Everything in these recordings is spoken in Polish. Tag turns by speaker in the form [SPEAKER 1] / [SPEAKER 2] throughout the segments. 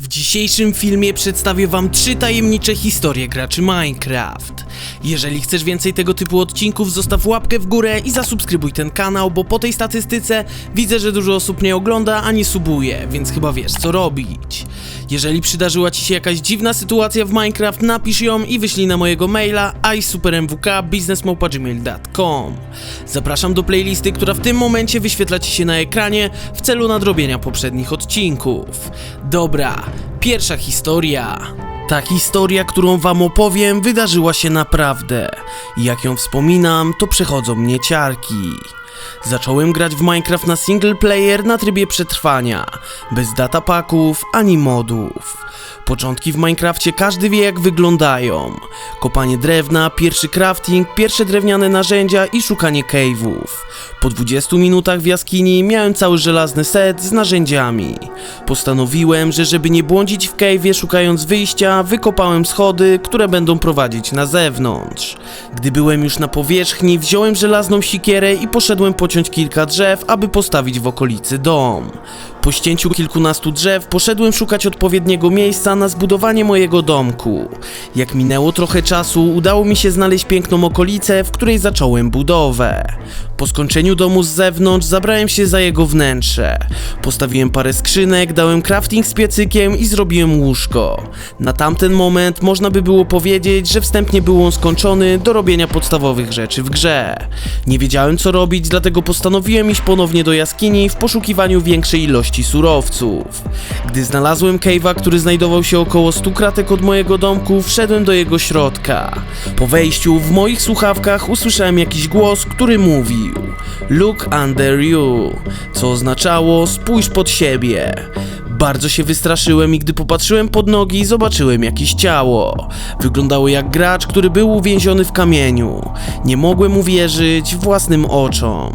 [SPEAKER 1] W dzisiejszym filmie przedstawię wam trzy tajemnicze historie graczy Minecraft. Jeżeli chcesz więcej tego typu odcinków, zostaw łapkę w górę i zasubskrybuj ten kanał, bo po tej statystyce widzę, że dużo osób nie ogląda ani subuje, więc chyba wiesz co robić. Jeżeli przydarzyła ci się jakaś dziwna sytuacja w Minecraft, napisz ją i wyślij na mojego maila isupermwk.businessmałpa.gmail.com Zapraszam do playlisty, która w tym momencie wyświetla ci się na ekranie w celu nadrobienia poprzednich odcinków. Dobra, pierwsza historia. Ta historia, którą wam opowiem, wydarzyła się naprawdę. Jak ją wspominam, to przechodzą mnie ciarki. Zacząłem grać w Minecraft na single player na trybie przetrwania, bez datapaków ani modów. Początki w Minecrafcie każdy wie jak wyglądają. Kopanie drewna, pierwszy crafting, pierwsze drewniane narzędzia i szukanie cave'ów. Po 20 minutach w jaskini miałem cały żelazny set z narzędziami. Postanowiłem, że żeby nie błądzić w cave'ie szukając wyjścia, wykopałem schody, które będą prowadzić na zewnątrz. Gdy byłem już na powierzchni, wziąłem żelazną sikierę i poszedłem pociąć kilka drzew, aby postawić w okolicy dom. Po ścięciu kilkunastu drzew poszedłem szukać odpowiedniego miejsca na zbudowanie mojego domku. Jak minęło trochę czasu, udało mi się znaleźć piękną okolicę, w której zacząłem budowę. Po skończeniu domu z zewnątrz zabrałem się za jego wnętrze. Postawiłem parę skrzynek, dałem crafting z piecykiem i zrobiłem łóżko. Na tamten moment można by było powiedzieć, że wstępnie był on skończony do robienia podstawowych rzeczy w grze. Nie wiedziałem co robić, dlatego postanowiłem iść ponownie do jaskini w poszukiwaniu większej ilości surowców. Gdy znalazłem cave'a, który znajdował się około 100 kratek od mojego domku, wszedłem do jego środka. Po wejściu w moich słuchawkach usłyszałem jakiś głos, który mówił Look under you, co oznaczało spójrz pod siebie. Bardzo się wystraszyłem i gdy popatrzyłem pod nogi, zobaczyłem jakieś ciało. Wyglądało jak gracz, który był uwięziony w kamieniu. Nie mogłem uwierzyć własnym oczom.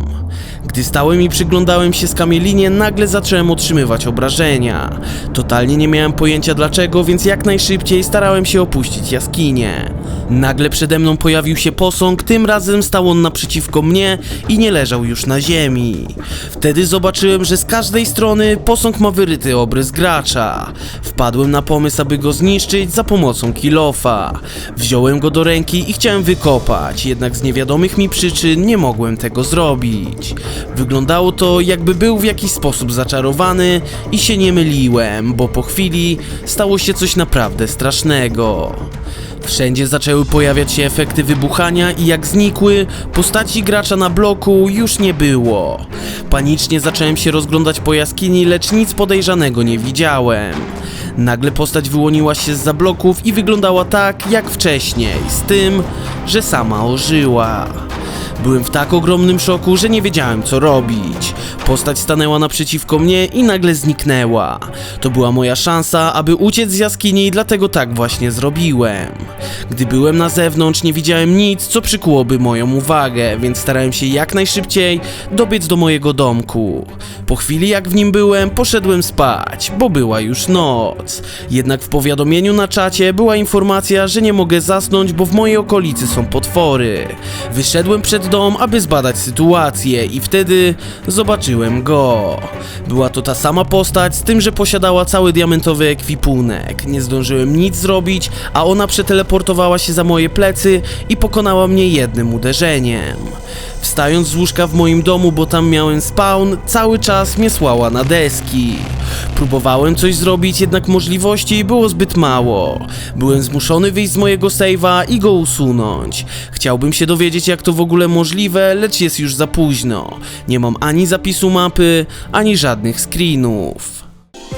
[SPEAKER 1] Gdy stałem i przyglądałem się z kamielinie, nagle zacząłem otrzymywać obrażenia. Totalnie nie miałem pojęcia dlaczego, więc jak najszybciej starałem się opuścić jaskinię. Nagle przede mną pojawił się posąg, tym razem stał on naprzeciwko mnie i nie leżał już na ziemi. Wtedy zobaczyłem, że z każdej strony posąg ma wyryty obrys gracza. Wpadłem na pomysł, aby go zniszczyć za pomocą kilofa. Wziąłem go do ręki i chciałem wykopać, jednak z niewiadomych mi przyczyn nie mogłem tego zrobić. Wyglądało to, jakby był w jakiś sposób zaczarowany i się nie myliłem, bo po chwili stało się coś naprawdę strasznego. Wszędzie zaczęły pojawiać się efekty wybuchania i jak znikły, postaci gracza na bloku już nie było. Panicznie zacząłem się rozglądać po jaskini, lecz nic podejrzanego nie widziałem. Nagle postać wyłoniła się z bloków i wyglądała tak jak wcześniej, z tym, że sama ożyła. Byłem w tak ogromnym szoku, że nie wiedziałem co robić. Postać stanęła naprzeciwko mnie i nagle zniknęła. To była moja szansa, aby uciec z jaskini, dlatego tak właśnie zrobiłem. Gdy byłem na zewnątrz, nie widziałem nic, co przykułoby moją uwagę, więc starałem się jak najszybciej dobiec do mojego domku. Po chwili jak w nim byłem, poszedłem spać, bo była już noc. Jednak w powiadomieniu na czacie była informacja, że nie mogę zasnąć, bo w mojej okolicy są potwory. Wyszedłem przed dom, aby zbadać sytuację i wtedy zobaczyłem go. Była to ta sama postać, z tym, że posiadała cały diamentowy ekwipunek. Nie zdążyłem nic zrobić, a ona przeteleportowała się za moje plecy i pokonała mnie jednym uderzeniem. Wstając z łóżka w moim domu, bo tam miałem spawn, cały czas mnie słała na deski. Próbowałem coś zrobić, jednak możliwości było zbyt mało. Byłem zmuszony wyjść z mojego save'a i go usunąć. Chciałbym się dowiedzieć, jak to w ogóle możliwe, lecz jest już za późno. Nie mam ani zapisu mapy, ani żadnych screenów.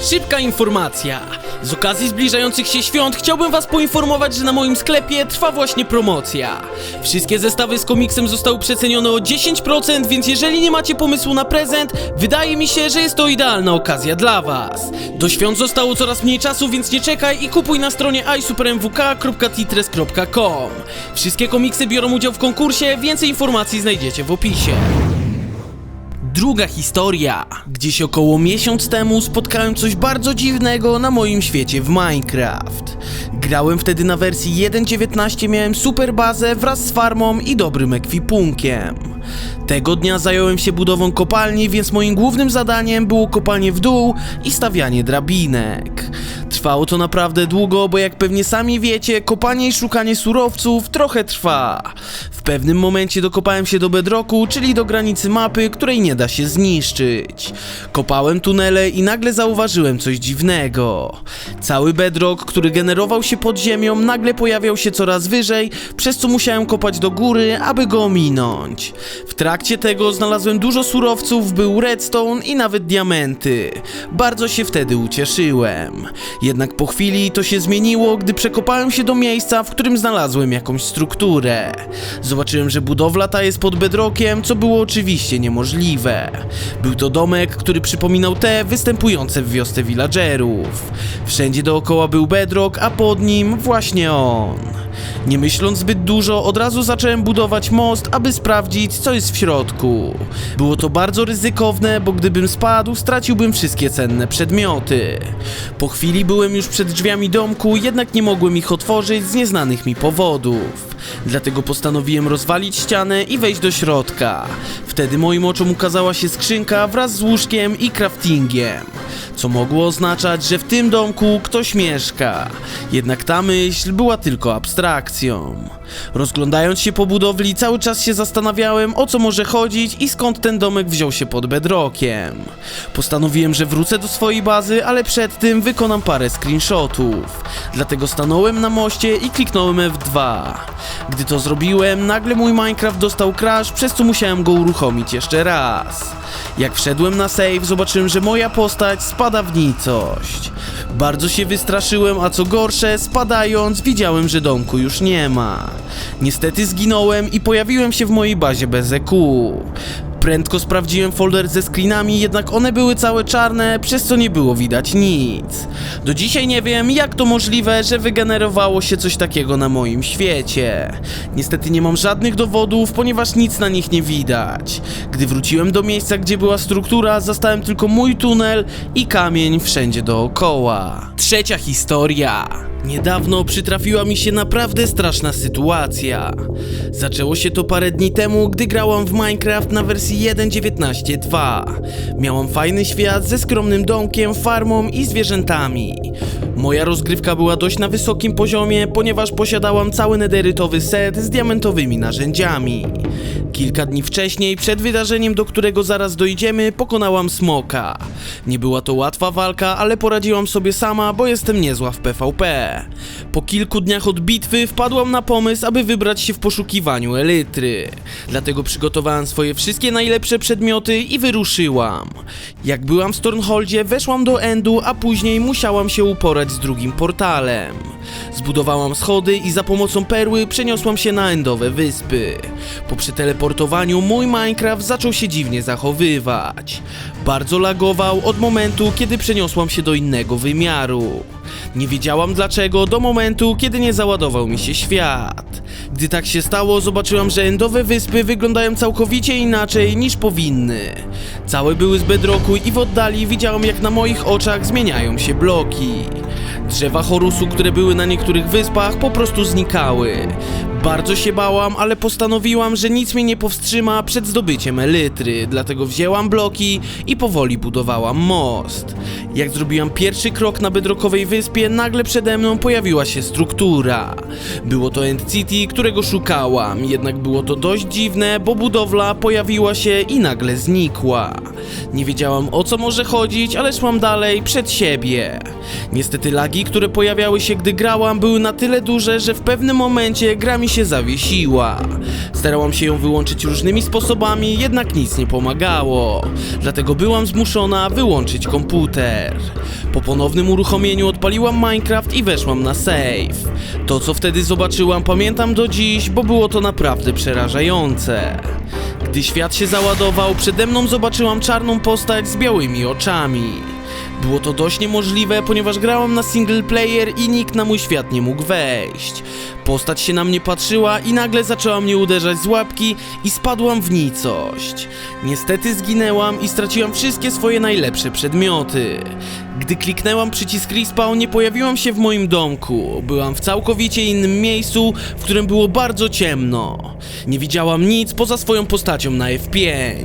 [SPEAKER 1] Szybka informacja. Z okazji zbliżających się świąt chciałbym was poinformować, że na moim sklepie trwa właśnie promocja. Wszystkie zestawy z komiksem zostały przecenione o 10%, więc jeżeli nie macie pomysłu na prezent, wydaje mi się, że jest to idealna okazja dla was. Do świąt zostało coraz mniej czasu, więc nie czekaj i kupuj na stronie isupermwk.titres.com. Wszystkie komiksy biorą udział w konkursie, więcej informacji znajdziecie w opisie. Druga historia. Gdzieś około miesiąc temu spotkałem coś bardzo dziwnego na moim świecie w Minecraft. Grałem wtedy na wersji 1.19, miałem super bazę wraz z farmą i dobrym ekwipunkiem. Tego dnia zająłem się budową kopalni, więc moim głównym zadaniem było kopanie w dół i stawianie drabinek. Trwało to naprawdę długo, bo jak pewnie sami wiecie, kopanie i szukanie surowców trochę trwa. Pewnym momencie dokopałem się do bedroku, czyli do granicy mapy, której nie da się zniszczyć. Kopałem tunele i nagle zauważyłem coś dziwnego. Cały bedrock, który generował się pod ziemią, nagle pojawiał się coraz wyżej, przez co musiałem kopać do góry, aby go ominąć. W trakcie tego znalazłem dużo surowców, był redstone i nawet diamenty. Bardzo się wtedy ucieszyłem. Jednak po chwili to się zmieniło, gdy przekopałem się do miejsca, w którym znalazłem jakąś strukturę. Zobaczyłem, że budowla ta jest pod bedrockiem, co było oczywiście niemożliwe. Był to domek, który przypominał te występujące w wiosce villagerów. Wszędzie dookoła był bedrock, a pod nim właśnie on. Nie myśląc zbyt dużo, od razu zacząłem budować most, aby sprawdzić, co jest w środku. Było to bardzo ryzykowne, bo gdybym spadł, straciłbym wszystkie cenne przedmioty. Po chwili byłem już przed drzwiami domku, jednak nie mogłem ich otworzyć z nieznanych mi powodów. Dlatego postanowiłem rozwalić ścianę i wejść do środka. Wtedy moim oczom ukazała się skrzynka wraz z łóżkiem i craftingiem. Co mogło oznaczać, że w tym domku ktoś mieszka. Jednak ta myśl była tylko abstrakcją. Rozglądając się po budowli, cały czas się zastanawiałem, o co może chodzić i skąd ten domek wziął się pod bedrockiem. Postanowiłem, że wrócę do swojej bazy, ale przed tym wykonam parę screenshotów. Dlatego stanąłem na moście i kliknąłem F2. Gdy to zrobiłem, nagle mój Minecraft dostał crash, przez co musiałem go uruchomić jeszcze raz. Jak wszedłem na save, zobaczyłem, że moja postać spada w. Bardzo się wystraszyłem, a co gorsze, spadając, widziałem, że domku już nie ma. Niestety zginąłem i pojawiłem się w mojej bazie bez EQ. Prędko sprawdziłem folder ze screenami, jednak one były całe czarne, przez co nie było widać nic. Do dzisiaj nie wiem, jak to możliwe, że wygenerowało się coś takiego na moim świecie. Niestety nie mam żadnych dowodów, ponieważ nic na nich nie widać. Gdy wróciłem do miejsca, gdzie była struktura, zastałem tylko mój tunel i kamień wszędzie dookoła. Trzecia historia. Niedawno przytrafiła mi się naprawdę straszna sytuacja. Zaczęło się to parę dni temu, gdy grałam w Minecraft na wersji 1.19.2. Miałam fajny świat ze skromnym domkiem, farmą i zwierzętami. Moja rozgrywka była dość na wysokim poziomie, ponieważ posiadałam cały nederytowy set z diamentowymi narzędziami. Kilka dni wcześniej, przed wydarzeniem, do którego zaraz dojdziemy, pokonałam smoka. Nie była to łatwa walka, ale poradziłam sobie sama, bo jestem niezła w PvP. Po kilku dniach od bitwy wpadłam na pomysł, aby wybrać się w poszukiwaniu elitry. Dlatego przygotowałam swoje wszystkie najlepsze przedmioty i wyruszyłam. Jak byłam w Stornholdzie, weszłam do Endu, a później musiałam się uporać z drugim portalem. Zbudowałam schody i za pomocą perły przeniosłam się na Endowe wyspy. Po przeteleportowaniu mój Minecraft zaczął się dziwnie zachowywać. Bardzo lagował od momentu, kiedy przeniosłam się do innego wymiaru. Nie wiedziałam dlaczego do momentu, kiedy nie załadował mi się świat. Gdy tak się stało, zobaczyłam, że endowe wyspy wyglądają całkowicie inaczej niż powinny. Całe były z bedrocku i w oddali widziałam jak na moich oczach zmieniają się bloki. Drzewa chorusu, które były na niektórych wyspach, po prostu znikały. Bardzo się bałam, ale postanowiłam, że nic mnie nie powstrzyma przed zdobyciem elitry, dlatego wzięłam bloki i powoli budowałam most. Jak zrobiłam pierwszy krok na bedrockowej wyspie, nagle przede mną pojawiła się struktura. Było to End City, którego szukałam, jednak było to dość dziwne, bo budowla pojawiła się i nagle znikła. Nie wiedziałam o co może chodzić, ale szłam dalej przed siebie. Niestety lagi, które pojawiały się gdy grałam, były na tyle duże, że w pewnym momencie gra mi się zawiesiła. Starałam się ją wyłączyć różnymi sposobami, jednak nic nie pomagało. Dlatego byłam zmuszona wyłączyć komputer. Po ponownym uruchomieniu odpaliłam Minecraft i weszłam na save. To co wtedy zobaczyłam pamiętam do dziś, bo było to naprawdę przerażające. Gdy świat się załadował, przede mną zobaczyłam czarną postać z białymi oczami. Było to dość niemożliwe, ponieważ grałam na single player i nikt na mój świat nie mógł wejść. Postać się na mnie patrzyła i nagle zaczęła mnie uderzać z łapki i spadłam w nicość. Niestety zginęłam i straciłam wszystkie swoje najlepsze przedmioty. Gdy kliknęłam przycisk respawn, nie pojawiłam się w moim domku. Byłam w całkowicie innym miejscu, w którym było bardzo ciemno. Nie widziałam nic poza swoją postacią na F5.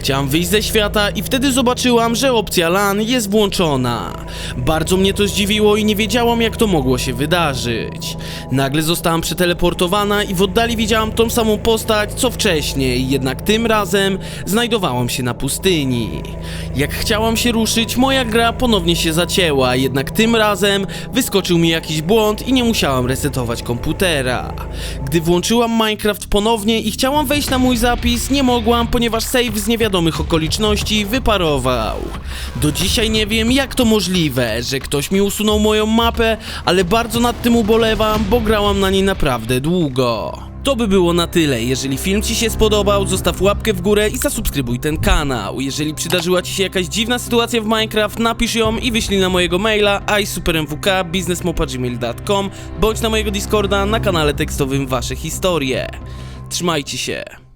[SPEAKER 1] Chciałam wyjść ze świata i wtedy zobaczyłam, że opcja LAN jest włączona. Bardzo mnie to zdziwiło i nie wiedziałam, jak to mogło się wydarzyć. Nagle zostałam przeteleportowana i w oddali widziałam tą samą postać, co wcześniej, jednak tym razem znajdowałam się na pustyni. Jak chciałam się ruszyć, moja gra ponownie się zacięła, jednak tym razem wyskoczył mi jakiś błąd i nie musiałam resetować komputera. Gdy włączyłam Minecraft ponownie i chciałam wejść na mój zapis, nie mogłam, ponieważ save z niewiadomych okoliczności wyparował. Do dzisiaj nie wiem, jak to możliwe, że ktoś mi usunął moją mapę, ale bardzo nad tym ubolewam, bo grałam na niej naprawdę długo. To by było na tyle. Jeżeli film Ci się spodobał, zostaw łapkę w górę i zasubskrybuj ten kanał. Jeżeli przydarzyła Ci się jakaś dziwna sytuacja w Minecraft, napisz ją i wyślij na mojego maila isupermwk.biznesmopagmail.com bądź na mojego Discorda na kanale tekstowym Wasze historie. Trzymajcie się.